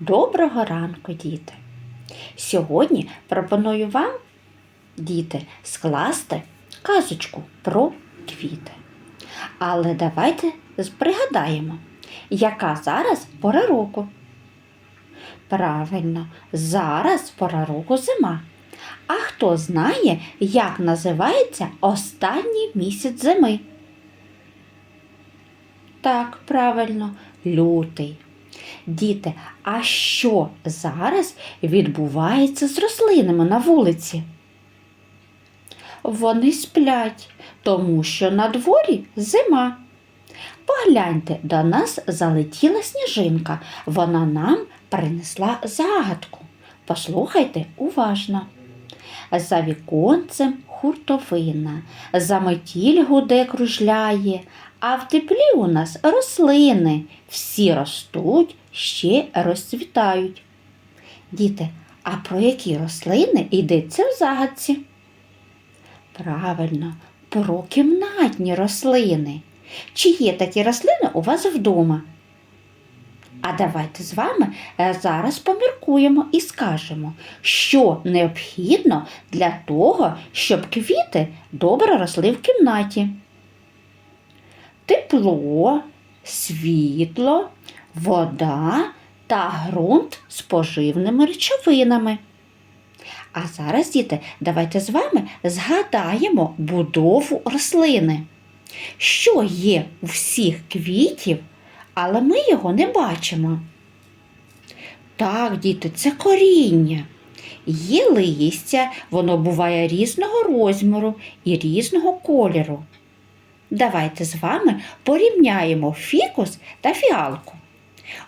Доброго ранку, діти! Сьогодні пропоную вам, діти, скласти казочку про квіти. Але давайте пригадаємо, яка зараз пора року. Правильно, зараз пора року зима. А хто знає, як називається останній місяць зими? Так, правильно, лютий. Діти, а що зараз відбувається з рослинами на вулиці? Вони сплять, тому що на дворі зима. Погляньте, до нас залетіла сніжинка. Вона нам принесла загадку. Послухайте уважно. За віконцем хуртовина, за метіль гуде кружляє, а в теплі у нас рослини, всі ростуть, ще розцвітають. Діти, а про які рослини йдеться в загадці? Правильно, про кімнатні рослини. Чи є такі рослини у вас вдома? А давайте з вами е, зараз поміркуємо і скажемо, що необхідно для того, щоб квіти добре росли в кімнаті. Тепло, світло, вода та ґрунт з поживними речовинами. А зараз, діти, давайте з вами згадаємо будову рослини. Що є у всіх квітів, але ми його не бачимо. Так, діти, це коріння. Є листя, воно буває різного розміру і різного кольору. Давайте з вами порівняємо фікус та фіалку.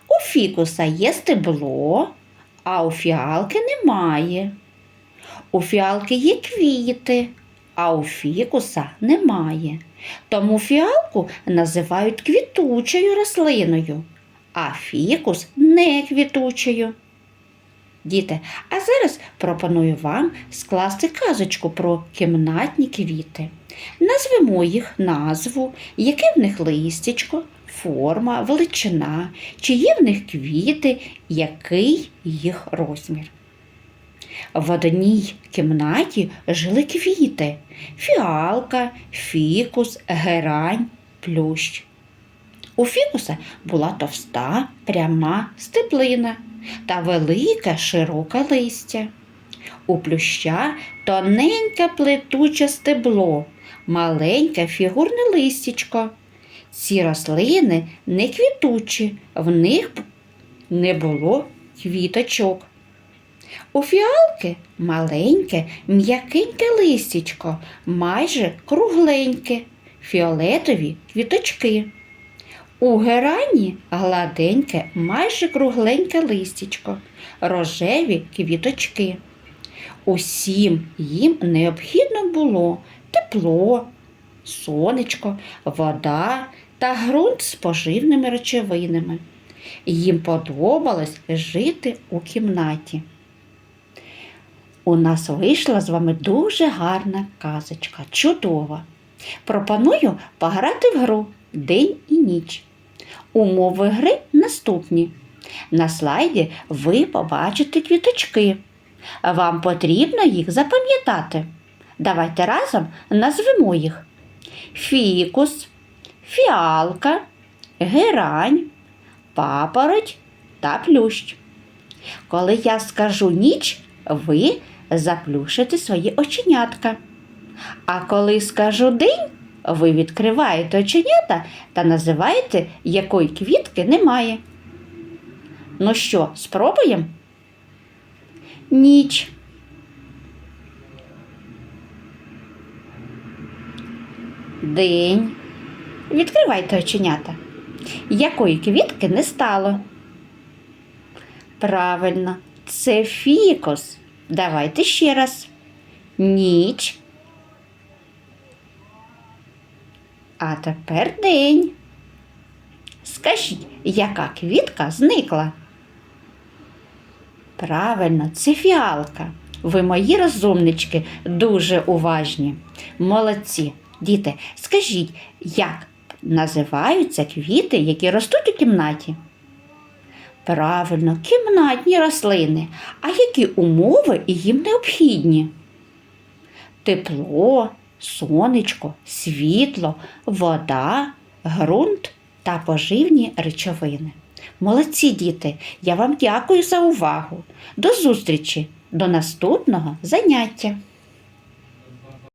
У фікуса є стебло, а у фіалки немає. У фіалки є квіти, а у фікуса немає. Тому фіалку називають квітучою рослиною, а фікус не квітучою. Діти, а зараз пропоную вам скласти казочку про кімнатні квіти. Назвемо їх назву, яке в них листячко, форма, величина, чи є в них квіти, який їх розмір. В одній кімнаті жили квіти фіалка, фікус, герань, плющ. У фікуса була товста, пряма стеблина та велике широке листя. У плюща тоненьке плетуче стебло, маленьке фігурне листячко. Ці рослини не квітучі, в них не було квіточок. У фіалки маленьке, м'якеньке листячко, майже кругленьке, фіолетові квіточки. У герані гладеньке, майже кругленьке листячко, рожеві квіточки. Усім їм необхідно було тепло, сонечко, вода та ґрунт з поживними речовинами. Їм подобалось жити у кімнаті. У нас вийшла з вами дуже гарна казочка, чудова. Пропоную пограти в гру День і ніч. Умови гри наступні. На слайді ви побачите квіточки. Вам потрібно їх запам'ятати. Давайте разом назвемо їх: фікус, фіалка, герань, папороть та плющ. Коли я скажу ніч, ви заплющите свої оченятка. А коли скажу день, ви відкриваєте оченята та називаєте, якої квітки немає. Ну що, спробуємо? Ніч. День. Відкривайте оченята. Якої квітки не стало? Правильно, це фікус. Давайте ще раз. Ніч. А тепер день. Скажіть, яка квітка зникла? Правильно, це фіалка. Ви мої розумнички дуже уважні. Молодці. Діти, скажіть, як називаються квіти, які ростуть у кімнаті? Правильно, кімнатні рослини. А які умови їм необхідні? Тепло, сонечко, світло, вода, ґрунт та поживні речовини. Молодці діти, я вам дякую за увагу. До зустрічі, до наступного заняття.